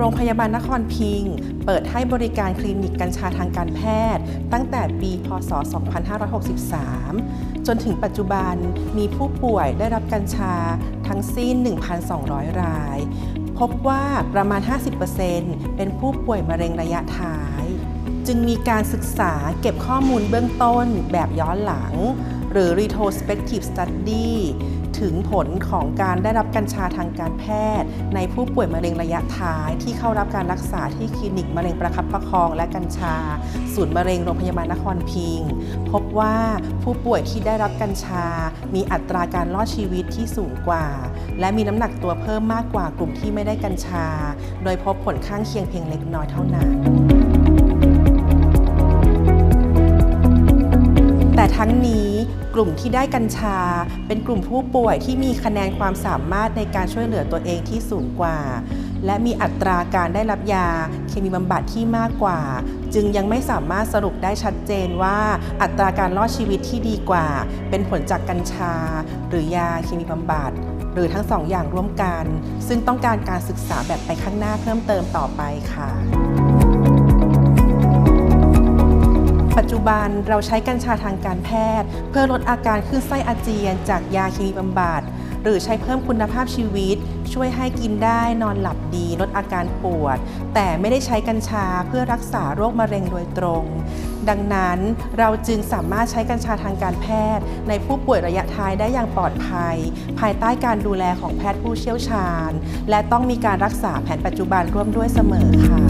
โรงพยาบาลนครพิงค์เปิดให้บริการคลินิกกัญชาทางการแพทย์ ตั้งแต่ปีพศ 2563 จนถึงปัจจุบันมีผู้ป่วยได้รับกัญชาทั้งสิ้น 1,200 ราย พบว่าประมาณ 50%เป็นผู้ป่วยมะเร็งระยะท้าย จึงมีการศึกษาเก็บข้อมูลเบื้องต้นแบบย้อนหลัง หรือ retrospective study ถึงผลของการได้รับกัญชาทางการแพทย์ ในผู้ป่วยมะเร็งระยะท้าย ที่เข้ารับการรักษาที่คลินิกมะเร็งประคับประคอง และกัญชา ศูนย์มะเร็งโรงพยาบาลนครพิงค์พบว่าผู้ป่วยที่ได้รับกัญชา มีอัตราการรอดชีวิตที่สูงกว่า และมีน้ำหนักตัวเพิ่มมากกว่ากลุ่มที่ไม่ได้กัญชา โดยพบผลข้างเคียงเพียงเล็กน้อยเท่านั้นแต่ทั้งนี้ ลุ่มที่ได้กัญชา เป็นกลุ่มผู้ป่วยที่มีคะแนนความสามารถในการช่วยเหลือตัวเองที่สูงกว่า และมีอัตราการได้รับยาเคมีบำบัดที่มากกว่า จึงยังไม่สามารถสรุปได้ชัดเจนว่า อัตราการรอดชีวิตที่ดีกว่า เป็นผลจากกัญชา หรือยาเคมีบำบัดหรือทั้งสองอย่างร่วมกัน ซึ่งต้องการการศึกษาแบบไปข้างหน้าเพิ่มเติมต่อไปค่ะ ปัจจุบันเราใช้กัญชาทางการแพทย์ เพื่อลดอาการคลื่นไส้อาเจียน จากยาเคมีบำบัดหรือใช้เพิ่มคุณภาพชีวิต ช่วยให้กินได้นอนหลับดี ลดอาการปวด แต่ไม่ได้ใช้กัญชาเพื่อรักษาโรคมะเร็งโดยตรง ดังนั้นเราจึงสามารถใช้กัญชาทางการแพทย์ ในผู้ป่วยระยะท้ายได้อย่างปลอดภัย ภายใต้การดูแลของแพทย์ผู้เชี่ยวชาญ และต้องมีการรักษาแผนปัจจุบันร่วมด้วยเสมอค่ะ